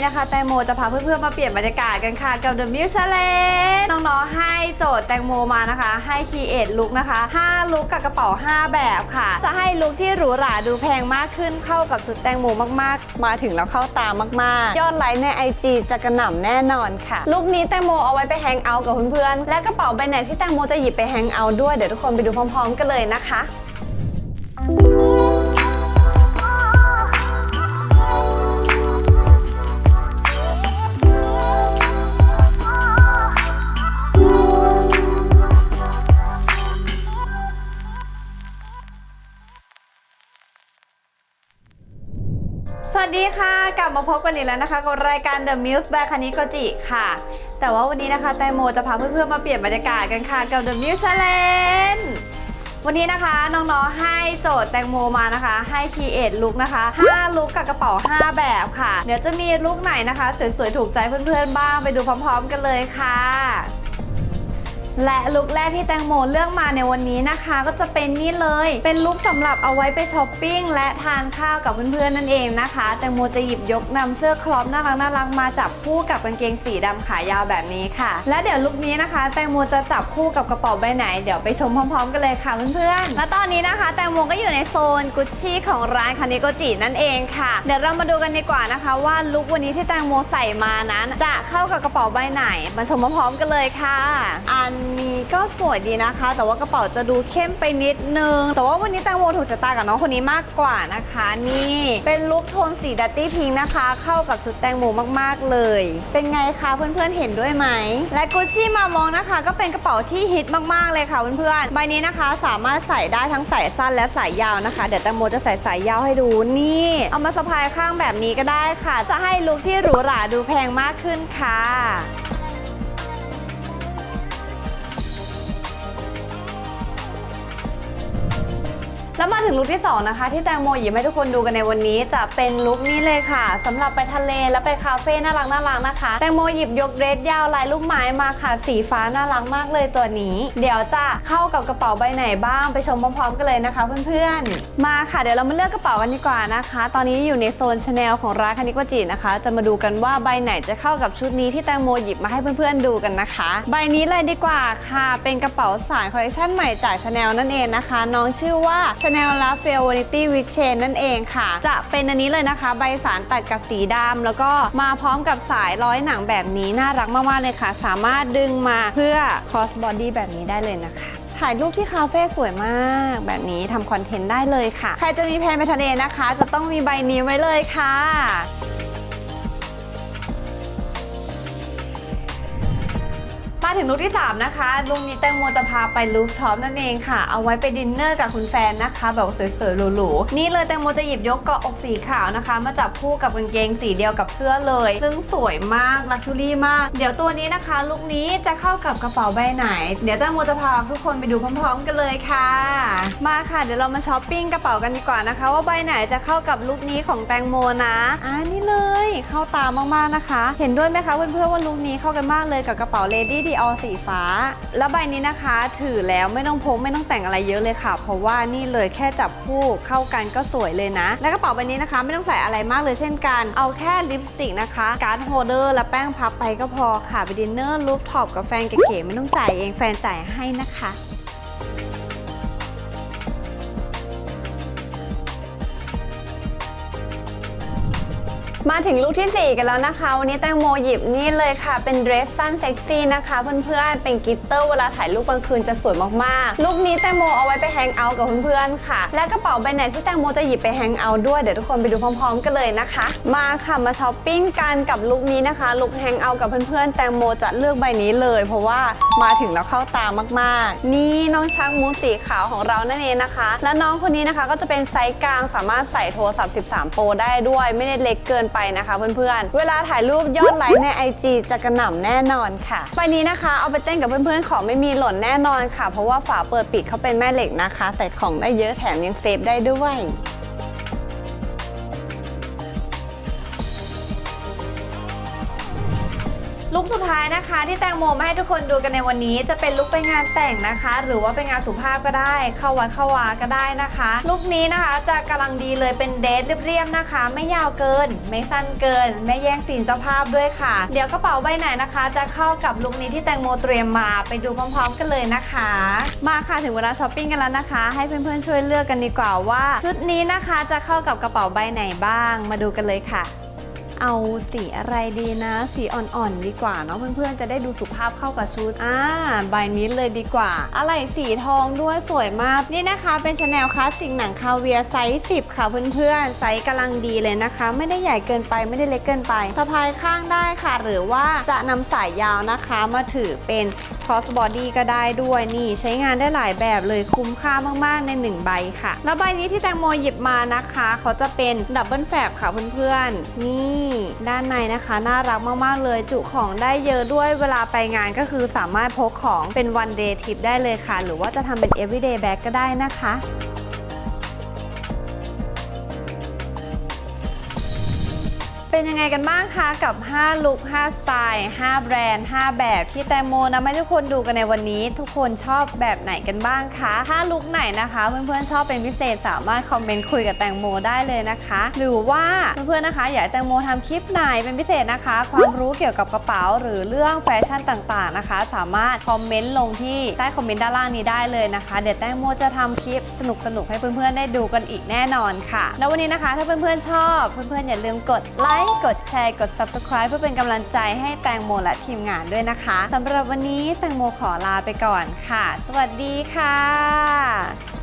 นี้นะคะ แตงโมจะพาเพื่อนๆมาเปลี่ยนบรรยากาศกันค่ะกับ The m u s e l e n น้องๆให้โจทย์แตงโมมานะคะ ให้คีเอทลุกนะคะ 5 ลุกกับกระเป๋า 5 แบบค่ะ จะให้ลุกที่หรูหราดูแพงมากขึ้นเข้ากับชุดแตงโมมากๆ มาถึงแล้วเข้าตามากๆ ยอดไลค์ใน IG จะกระหน่ำแน่นอนค่ะ ลุคนี้แตงโมเอาไว้ไปแฮงเอาท์กับเพื่อนๆและกระเป๋าใบไหนที่แตงโมจะหยิบไปแฮงเอาท์ด้วยเดี๋ยวทุกคนไปดูพร้อม ๆ กันเลยนะคะ วัสดีค่ะ กลับมาพบกันอีกแล้วนะคะกับรายการ The Muse by คานิโกจิค่ะ แต่ว่าวันนี้นะคะแตงโมจะพาเพื่อนๆมาเปลี่ยนบรรยากาศกันค่ะกับ The Muse Challenge วันนี้นะคะน้องๆให้โจทย์แตงโมมานะคะ ให้คีเอทลุกนะคะ5ลุกกับกระเป๋า 5 แบบค่ะ เดี๋ยวจะมีลุกไหนนะคะ สวยๆถูกใจเพื่อนๆบ้างไปดูพร้อม ๆ กันเลยค่ะ และลุคแรกที่แตงโมเลือกมาในวันนี้นะคะ ก็จะเป็นนี่เลย เป็นลุคสำหรับเอาไว้ไปช้อปปิ้งและทานข้าวกับเพื่อนๆนั่นเองนะคะ แตงโมจะหยิบยกนำเสื้อครอปน่ารักน่ารักมาจับคู่กับกางเกงสีดำขายาวแบบนี้ค่ะ และเดี๋ยวลุคนี้นะคะ แตงโมจะจับคู่กับกระเป๋าใบไหน เดี๋ยวไปชมพร้อมๆ กันเลยค่ะเพื่อนๆและตอนนี้นะคะ แตงโมก็อยู่ในโซนกุชชี่ของร้านคานิโกจินั่นเองค่ะ เดี๋ยวเรามาดูกันดีกว่านะคะ ว่าลุควันนี้ที่แตงโมใส่มานั้น จะเข้ากับกระเป๋าใบไหน มาชมพร้อมๆกันเลยค่ะ อันนี้ก็สวยดีนะคะ แต่ว่ากระเป๋าจะดูเข้มไปนิดนึง แต่ว่าวันนี้แตงโมถูกชะตากับน้องคนนี้มากกว่านะคะ นี่เป็นลุคโทนสีดัตตี้พิงค์นะคะ เข้ากับชุดแตงโมมากๆเลย เป็นไงคะเพื่อนๆเห็นด้วยไหม และกุชชี่มามองนะคะ ก็เป็นกระเป๋าที่ฮิตมากๆเลยค่ะเพื่อนๆใบนี้นะคะสามารถใส่ได้ทั้งสายสั้นและสายยาวนะคะ เดี๋ยวแตงโมจะใส่สายยาวให้ดูนี่ เอามาสะพายข้างแบบนี้ก็ได้ค่ะ จะให้ลุคที่หรูหราดูแพงมากขึ้นค่ะ แล้วมาถึงลุคที่ 2 นะคะ ที่แตงโมหยิบให้ทุกคนดูกันในวันนี้ จะเป็นลุคนี้เลยค่ะสำหรับไปทะเลและไปคาเฟ่น่ารักน่ารักนะคะ แตงโมหยิบยกเดรสยาวลายลูกไม้มาค่ะ สีฟ้าน่ารักมากเลยตัวนี้ เดี๋ยวจะเข้ากับกระเป๋าใบไหนบ้างไปชมพร้อมๆกันเลยนะคะเพื่อนๆ มาค่ะเดี๋ยวเรามาเลือกกระเป๋ากันดีกว่านะคะ ตอนนี้อยู่ในโซนชาแนลของร้านคานิโกจินะคะ จะมาดูกันว่าใบไหนจะเข้ากับชุดนี้ที่แตงโมหยิบมาให้เพื่อนๆดูกันนะคะ ใบนี้เลยดีกว่าค่ะ เป็นกระเป๋าสายคอลเลคชันใหม่จากชาแนลนั่นเองนะคะ น้องชื่อว่า Chanel La f e l v a n i t y w i t Chain นั่นเองค่ะ จะเป็นอันนี้เลยนะคะ ใบสารตัดกับสีดำแล้วก็มาพร้อมกับสายร้อยหนังแบบนี้น่ารักมากๆเลยค่ะ สามารถดึงมาเพื่อ cross body แบบนี้ได้เลยนะคะถ่ายรูปที่คาเฟ่สวยมาก แบบนี้ทำคอนเทนต์ได้เลยค่ะ ใครจะมีแพลนไปทะเลนะคะ จะต้องมีใบนี้ไว้เลยค่ะ ถึงลุคที่ 3 นะคะลุคนี้แตงโมจะพาไปลูฟท็อปนั่นเองค่ะ เอาไว้ไปดินเนอร์กับคุณแฟนนะคะ แบบสวยๆหรูๆนี่เลยแตงโมจะหยิบยกเกาะอกสีขาวนะคะ มาจับคู่กับกางเกงสีเดียวกับเสื้อเลย ซึ่งสวยมากลักชูรี่มาก เดี๋ยวตัวนี้นะคะลุคนี้จะเข้ากับกระเป๋าใบไหน เดี๋ยวแตงโมจะพาทุกคนไปดูพร้อมๆกันเลยค่ะ มาค่ะเดี๋ยวเรามาช้อปปิ้งกระเป๋ากันดีกว่านะคะ ว่าใบไหนจะเข้ากับลุคนี้ของแตงโมนะอ่านี่เลยเข้าตามากๆนะคะ เห็นด้วยไหมคะเพื่อนๆว่าลุคนี้เข้ากันมากเลยกับกระเป๋า Lady Dior สีฟ้า แล้วใบนี้นะคะ ถือแล้วไม่ต้องพกไม่ต้องแต่งอะไรเยอะเลยค่ะ เพราะว่านี่เลยแค่จับคู่เข้ากันก็สวยเลยนะ และกระเป๋าใบนี้นะคะ ไม่ต้องใส่อะไรมากเลยเช่นกัน เอาแค่ลิปสติกนะคะ การ์ดโฮเดอร์และแป้งพับไปก็พอค่ะไปดินเนอร์ลูฟท็อปกับแฟนเก๋ๆไม่ต้องจ่ายเองแฟนจ่ายให้นะคะ มาถึงลุคที่ 4 กันแล้วนะคะ วันนี้แตงโมหยิบนี่เลยค่ะ เป็นเดรสสั้นเซ็กซี่นะคะ เพื่อนๆ เป็นกิตเตอร์เวลาถ่ายรูปกลางคืนจะสวยมากๆลุคนี้แตงโมเอาไว้ไปแฮงเอาท์กับเพื่อนๆ ค่ะ และกระเป๋าใบไหนที่แตงโมจะหยิบไปแฮงเอาท์ด้วย เดี๋ยวทุกคนไปดูพร้อมๆ กันเลยนะคะ มาค่ะ มาช้อปปิ้งกันกับลุคนี้นะคะ ลุคแฮงเอาท์กับเพื่อนๆ แตงโมจะเลือกใบนี้เลย เพราะว่ามาถึงแล้วเข้าตามากๆ นี่น้องช้างมูสสีขาวของเรานั่นเองนะคะ และน้องคนนี้นะคะก็จะเป็นไซส์กลางสามารถใส่โทรศัพท์ 13 โปรได้ด้วย ไม่ได้เล็กเกินไปนะคะเพื่อนๆ เวลาถ่ายรูปยอดไลค์ใน IG จะกระหน่ำแน่นอนค่ะไปนี้นะคะเอาไปเต้นกับเพื่อนๆ ของไม่มีหล่นแน่นอนค่ะ เพราะว่าฝาเปิดปิดเขาเป็นแม่เหล็กนะคะ ใส่ของได้เยอะแถมยังเซฟได้ด้วย ลุคสุดท้ายนะคะ ที่แตงโมมาให้ทุกคนดูกันในวันนี้ จะเป็นลุคไปงานแต่งนะคะ หรือว่าไปงานสุภาพก็ได้ เข้าวัดเข้าวาก็ได้นะคะลุคนี้นะคะจะกำลังดีเลยเป็นเดทเรียบๆนะคะ ไม่ยาวเกิน ไม่สั้นเกิน ไม่แย่งซีนเจ้าภาพด้วยค่ะ เดี๋ยวกระเป๋าใบไหนนะคะ จะเข้ากับลุคนี้ที่แตงโมเตรียมมาไปดูพร้อมๆ กันเลยนะคะ มาค่ะถึงเวลาช้อปปิ้งกันแล้วนะคะ ให้เพื่อนๆช่วยเลือกกันดีกว่าว่าชุดนี้นะคะจะเข้ากับกระเป๋าใบไหนบ้าง มาดูกันเลยค่ะ เอาสีอะไรดีนะ สีอ่อนๆดีกว่าเนาะเพื่อนๆจะได้ดูสุภาพเข้ากับชุดอ่าใบนี้เลยดีกว่า อะไรสีทองด้วยสวยมากนี่นะคะ เป็นชาแนลคลาสสิกหนังคาเวียร์ไซส์10 ค่ะเพื่อนๆไซส์กำลังดีเลยนะคะ ไม่ได้ใหญ่เกินไปไม่ได้เล็กเกินไปสะพายข้างได้ค่ะ หรือว่าจะนำสายยาวนะคะมาถือเป็น cross body ก็ได้ด้วยนี่ใช้งานได้หลายแบบเลยคุ้มค่ามากๆ ใน 1 ใบค่ะ แล้วใบนี้ที่แตงโมหยิบมานะคะ เขาจะเป็นดับเบิลแฟบค่ะเพื่อนๆ นี่ด้านในนะคะ น่ารักมากๆเลยจุของได้เยอะด้วยเวลาไปงานก็คือสามารถพกของเป็น one day trip ได้เลยค่ะ หรือว่าจะทำเป็น everyday bag ก็ได้นะคะ เป็นยังไงกันบ้างคะกับ 5 ลุค 5 สไตล์ 5 แบรนด์ 5 แบบที่แตงโมนำให้ทุกคนดูกันในวันนี้ ทุกคนชอบแบบไหนกันบ้างคะถ้าลุคไหนนะคะเพื่อนๆชอบเป็นพิเศษสามารถคอมเมนต์คุยกับแตงโมได้เลยนะคะ หรือว่าเพื่อนๆนะคะ อยากแตงโมทำคลิปไหนเป็นพิเศษนะคะ ความรู้เกี่ยวกับกระเป๋า หรือเรื่องแฟชั่นต่างๆนะคะ สามารถคอมเมนต์ลงที่ใต้คอมเมนต์ด้านล่างนี้ได้เลยนะคะเดี๋ยวแตงโมจะทำคลิปสนุกๆให้เพื่อนๆได้ดูกันอีกแน่นอนค่ะ แล้ววันนี้นะคะ ถ้าเพื่อนๆชอบเพื่อนๆอย่าลืมกดไลค์ กดแชร์ กด subscribe เพื่อเป็นกำลังใจให้แตงโมและทีมงานด้วยนะคะสำหรับวันนี้แตงโมขอลาไปก่อนค่ะ สวัสดีค่ะ